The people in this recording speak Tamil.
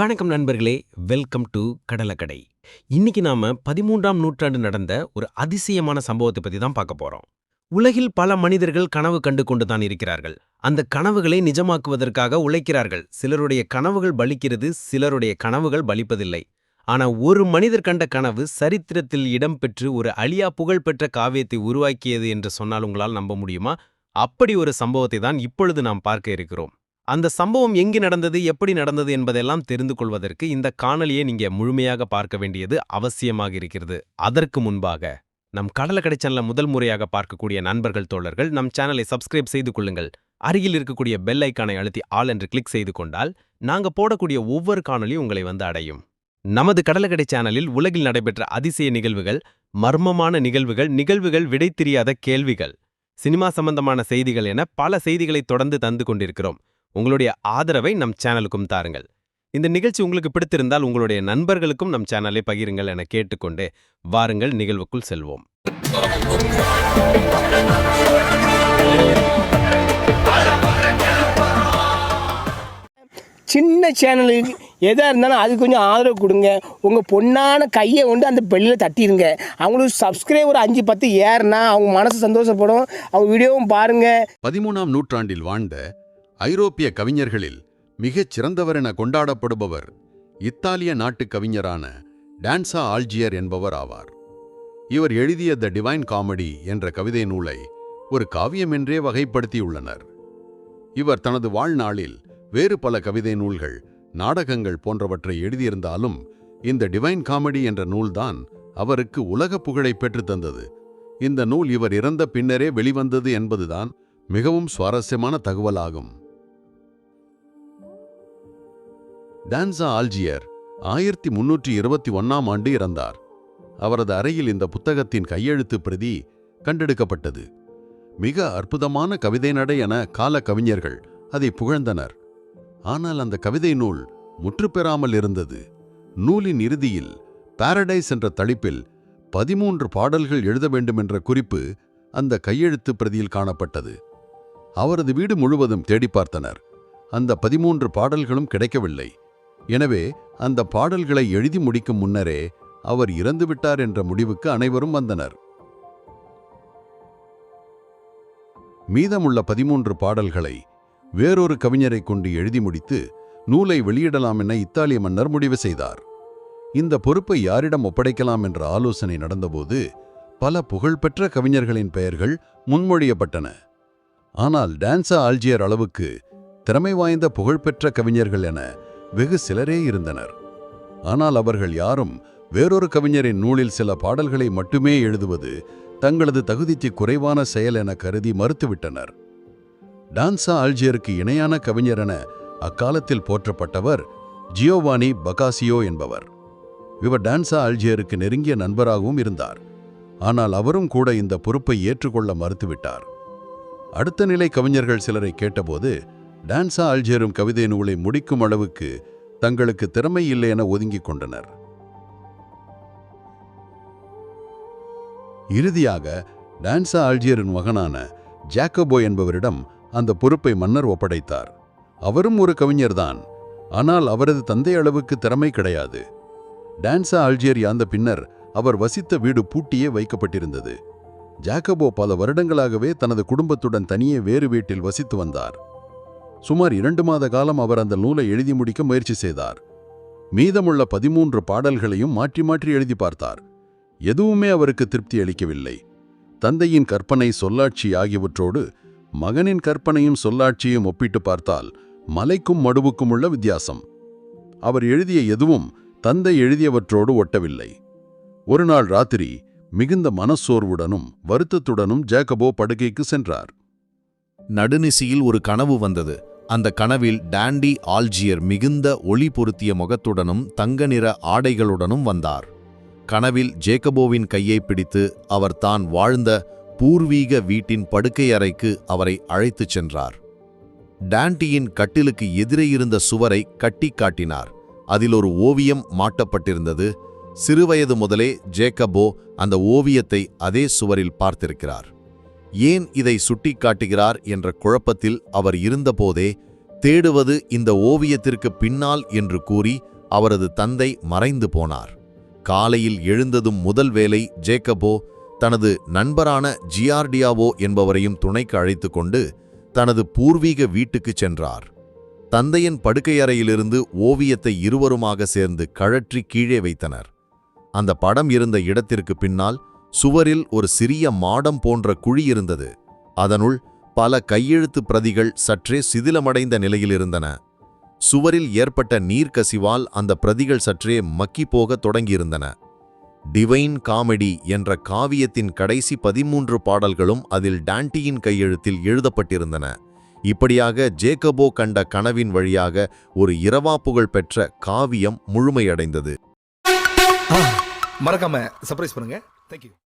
வணக்கம் நண்பர்களே வெல்கம் டு கடலக்கடை. இன்னைக்கு நாம பதிமூன்றாம் நூற்றாண்டு நடந்த ஒரு அதிசயமான சம்பவத்தை பத்தி தான் பார்க்க போறோம். உலகில் பல மனிதர்கள் கனவு கண்டு கொண்டு தான் இருக்கிறார்கள். அந்த கனவுகளை நிஜமாக்குவதற்காக உழைக்கிறார்கள். சிலருடைய கனவுகள் பலிக்கிறது சிலருடைய கனவுகள் பலிப்பதில்லை. ஆனா ஒரு மனிதர் கண்ட கனவு சரித்திரத்தில் இடம்பெற்று ஒரு அழியா புகழ்பெற்ற காவியத்தை உருவாக்கியது என்று சொன்னால் உங்களால் நம்ப முடியுமா? அப்படி ஒரு சம்பவத்தை தான் இப்பொழுது நாம் பார்க்க இருக்கிறோம். அந்த சம்பவம் எங்கு நடந்தது எப்படி நடந்தது என்பதெல்லாம் தெரிந்து கொள்வதற்கு இந்த காணொலியை நீங்க முழுமையாக பார்க்க வேண்டியது அவசியமாக இருக்கிறது. அதற்கு முன்பாக நம் கடலக்கடை சேனலை முதல் முறையாக பார்க்கக்கூடிய நண்பர்கள் தோழர்கள் நம் சேனலை சப்ஸ்கிரைப் செய்து கொள்ளுங்கள். அருகில் இருக்கக்கூடிய பெல் ஐக்கானை அழுத்தி ஆல் என்று கிளிக் செய்து கொண்டால் நாங்க போடக்கூடிய ஒவ்வொரு காணொலியும் உங்களை வந்து அடையும். நமது கடலக்கடை சேனலில் உலகில் நடைபெற்ற அதிசய நிகழ்வுகள் மர்மமான நிகழ்வுகள் நிகழ்வுகள் விடை தெரியாத கேள்விகள் சினிமா சம்பந்தமான செய்திகள் என பல செய்திகளை தொடர்ந்து தந்து கொண்டிருக்கிறோம். உங்களுடைய ஆதரவை நம் சேனலுக்கும் தாருங்கள். இந்த நிகழ்ச்சி உங்களுக்கு பிடித்திருந்தால் உங்களுடைய நண்பர்களுக்கும் நம் சேனலை பகிருங்கள் என கேட்டுக்கொண்டு வாருங்கள் நிகழ்வுக்குள் செல்வோம். சின்ன சேனலுக்கு எதாக இருந்தாலும் அது கொஞ்சம் ஆதரவு கொடுங்க. உங்கள் பொண்ணான கையை கொண்டு அந்த பெல்லில் தட்டிடுங்க அவங்களுக்கு சப்ஸ்கிரைபர் அஞ்சு பத்து ஏறுனா அவங்க மனசு சந்தோஷப்படும். அவங்க வீடியோவும் பாருங்கள் பதிமூணாம் நூற்றாண்டில் வாழ்ந்த ஐரோப்பிய கவிஞர்களில் மிகச் சிறந்தவர் என கொண்டாடப்படுபவர் இத்தாலிய நாட்டுக் கவிஞரான டான்சா ஆல்ஜியர் என்பவர் ஆவார். இவர் எழுதிய த டிவைன் காமெடி என்ற கவிதை நூலை ஒரு காவியம் என்றே வகைப்படுத்தியுள்ளனர். இவர் தனது வாழ்நாளில் வேறு பல கவிதை நூல்கள் நாடகங்கள் போன்றவற்றை எழுதியிருந்தாலும் இந்த டிவைன் காமெடி என்ற நூல்தான் அவருக்கு உலக புகழை பெற்றுத் தந்தது. இந்த நூல் இவர் இறந்த பின்னரே வெளிவந்தது என்பதுதான் மிகவும் சுவாரஸ்யமான தகவலாகும். டான்சா ஆல்ஜியர் ஆயிரத்தி முன்னூற்றி இருபத்தி ஒன்னாம் ஆண்டு இறந்தார். அவரது அறையில் இந்த புத்தகத்தின் கையெழுத்து பிரதி கண்டெடுக்கப்பட்டது. மிக அற்புதமான கவிதை நடை என கால கவிஞர்கள் அதை புகழ்ந்தனர். ஆனால் அந்த கவிதை நூல் முற்றுப்பெறாமல் இருந்தது. நூலின் இறுதியில் பாரடைஸ் என்ற தலைப்பில் பதிமூன்று பாடல்கள் எழுத வேண்டுமென்ற குறிப்பு அந்த கையெழுத்து பிரதியில் காணப்பட்டது. அவரது வீடு முழுவதும் தேடி பார்த்தனர். அந்த பதிமூன்று பாடல்களும் கிடைக்கவில்லை. எனவே அந்த பாடல்களை எழுதி முடிக்கும் முன்னரே அவர் இறந்துவிட்டார் என்ற முடிவுக்கு அனைவரும் வந்தனர். மீதமுள்ள பதிமூன்று பாடல்களை வேறொரு கவிஞரை கொண்டு எழுதி முடித்து நூலை வெளியிடலாம் என இத்தாலிய மன்னர் முடிவு செய்தார். இந்த பொறுப்பை யாரிடம் ஒப்படைக்கலாம் என்ற ஆலோசனை நடந்தபோது பல புகழ்பெற்ற கவிஞர்களின் பெயர்கள் முன்மொழியப்பட்டன. ஆனால் டான்சா ஆல்ஜியர் அளவுக்கு திறமை வாய்ந்த புகழ்பெற்ற கவிஞர்கள் என வெகு சிலரே இருந்தனர். ஆனால் அவர்கள் யாரும் வேறொரு கவிஞரின் நூலில் சில பாடல்களை மட்டுமே எழுதுவது தங்களது தகுதிக்கு குறைவான செயல் என கருதி மறுத்துவிட்டனர். டான்சா ஆல்ஜியருக்கு இணையான கவிஞர் என அக்காலத்தில் போற்றப்பட்டவர் ஜியோவானி பகாசியோ என்பவர். இவர் டான்சா ஆல்ஜியருக்கு நெருங்கிய நண்பராகவும் இருந்தார். ஆனால் அவரும் கூட இந்த பொறுப்பை ஏற்றுக்கொள்ள மறுத்துவிட்டார். அடுத்த நிலை கவிஞர்கள் சிலரை கேட்டபோது டான்ஸா அல்ஜேரும் கவிதை நூலை முடிக்கும் அளவுக்கு தங்களுக்கு திறமை இல்லை என ஒதுங்கிக் கொண்டனர். இறுதியாக டான்சா அல்ஜியரின் மகனான ஜாக்கபோ என்பவரிடம் அந்த பொறுப்பை மன்னர் ஒப்படைத்தார். அவரும் ஒரு கவிஞர்தான். ஆனால் அவரது தந்தை அளவுக்கு திறமை கிடையாது. டான்சா அல்ஜியர் யாந்த பின்னர் அவர் வசித்த வீடு பூட்டியே வைக்கப்பட்டிருந்தது. ஜாக்கபோ பல வருடங்களாகவே தனது குடும்பத்துடன் தனியே வேறு வீட்டில் வசித்து வந்தார். சுமார் இரண்டு மாத காலம் அவர் அந்த நூலை எழுதி முடிக்க முயற்சி செய்தார். மீதமுள்ள பதிமூன்று பாடல்களையும் மாற்றி மாற்றி எழுதி பார்த்தார். எதுவுமே அவருக்கு திருப்தி அளிக்கவில்லை. தந்தையின் கற்பனை சொல்லாட்சி ஆகியவற்றோடு மகனின் கற்பனையும் சொல்லாட்சியும் ஒப்பிட்டு பார்த்தால் மலைக்கும் மடுவுக்கும் உள்ள வித்தியாசம். அவர் எழுதிய எதுவும் தந்தை எழுதியவற்றோடு ஒட்டவில்லை. ஒரு நாள் ராத்திரி மிகுந்த மனச்சோர்வுடனும் வருத்தத்துடனும் ஜேக்கபோ படுக்கைக்கு சென்றார். நடுநிசியில் ஒரு கனவு வந்தது. அந்த கனவில் டாண்டி ஆல்ஜியர் மிகுந்த ஒளி பொருத்திய முகத்துடனும் தங்க நிற ஆடைகளுடனும் வந்தார். கனவில் ஜேக்கபோவின் கையை பிடித்து அவர் தான் வாழ்ந்த பூர்வீக வீட்டின் படுக்கை அறைக்கு அவரை அழைத்துச் சென்றார். டாண்டியின் கட்டிலுக்கு எதிரே இருந்த சுவரை கட்டி காட்டினார். அதில் ஒரு ஓவியம் மாட்டப்பட்டிருந்தது. சிறுவயது முதலே ஜேக்கபோ அந்த ஓவியத்தை அதே சுவரில் பார்த்திருக்கிறார். ஏன் இதை சுட்டிக்காட்டுகிறார் என்ற குழப்பத்தில் அவர் இருந்தபோதே தேடுவது இந்த ஓவியத்திற்கு பின்னால் என்று கூறி அவரது தந்தை மறைந்து போனார். காலையில் எழுந்ததும் முதல் வேலை ஜேக்கபோ தனது நண்பரான ஜியார்டியாவோ என்பவரையும் துணைக்கு அழைத்து கொண்டு தனது பூர்வீக வீட்டுக்குச் சென்றார். தந்தையின் படுக்கையறையிலிருந்து ஓவியத்தை இருவருமாக சேர்ந்து கழற்றி கீழே வைத்தனர். அந்த படம் இருந்த இடத்திற்கு பின்னால் சுவரில் ஒரு சிறிய மாடம் போன்ற குழி இருந்தது. அதனுள் பல கையெழுத்து பிரதிகள் சற்றே சிதிலமடைந்த நிலையில் இருந்தன. சுவரில் ஏற்பட்ட நீர்க்கசிவால் அந்த பிரதிகள் சற்றே மக்கிப் போகத் தொடங்கியிருந்தன. டிவைன் காமெடி என்ற காவியத்தின் கடைசி பதிமூன்று பாடல்களும் அதில் டாண்டியின் கையெழுத்தில் எழுதப்பட்டிருந்தன. இப்படியாக ஜேக்கபோ கண்ட கனவின் வழியாக ஒரு இரவா புகழ் பெற்ற காவியம் முழுமையடைந்தது. மறக்காம சர்ப்ரைஸ் பண்ணுங்க. தேங்க்யூ